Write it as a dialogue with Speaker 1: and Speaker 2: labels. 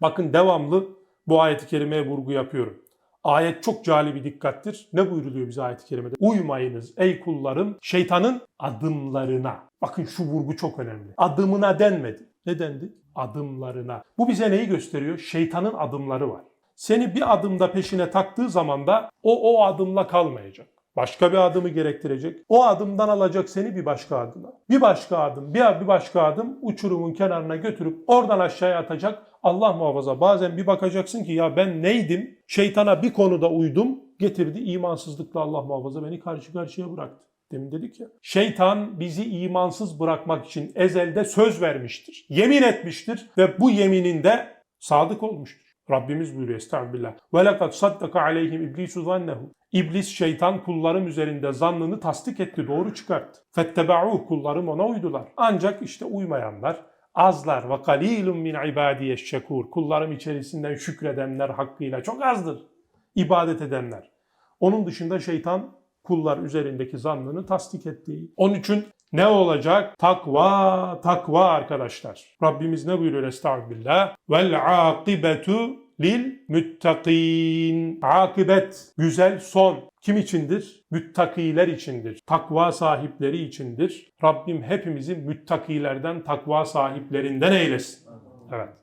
Speaker 1: Bakın devamlı bu ayeti kerimeye vurgu yapıyorum. Ayet çok cali bir dikkattir. Ne buyuruluyor bize ayet-i kerimede? Uymayınız ey kullarım şeytanın adımlarına. Bakın şu vurgu çok önemli. Adımına denmedi. Ne dendi? Adımlarına. Bu bize neyi gösteriyor? Şeytanın adımları var. Seni bir adımda peşine taktığı zaman da o o adımla kalmayacak. Başka bir adımı gerektirecek. O adımdan alacak seni bir başka adıma. Bir başka adım, bir, bir başka adım uçurumun kenarına götürüp oradan aşağıya atacak. Allah muhafaza bazen bir bakacaksın ki ya ben neydim? Şeytana bir konuda uydum. Getirdi imansızlıkla Allah muhafaza beni karşı karşıya bıraktı. Demin dedik ya. Şeytan bizi imansız bırakmak için ezelde söz vermiştir. Yemin etmiştir ve bu yemininde sadık olmuştur. Rabbimiz buyuruyor estağfirullah. Ve lekad saddaka aleyhim iblisu zannehu. İblis şeytan kullarım üzerinde zannını tasdik etti, doğru çıkarttı. Fettebe'u kullarım ona uydular. Ancak işte uymayanlar azlar ve kalilun min ibadiye şekur. Kullarım içerisinden şükredenler hakkıyla çok azdır. İbadet edenler. Onun dışında şeytan kullar üzerindeki zannını tasdik ettiği. Onun için ne olacak? Takva, takva arkadaşlar. Rabbimiz ne buyuruyor estağfirullah? Vel akibetu lil müttakin. Akibet, güzel son. Kim içindir? Müttakiler içindir. Takva sahipleri içindir. Rabbim hepimizi müttakilerden, takva sahiplerinden eylesin. Evet.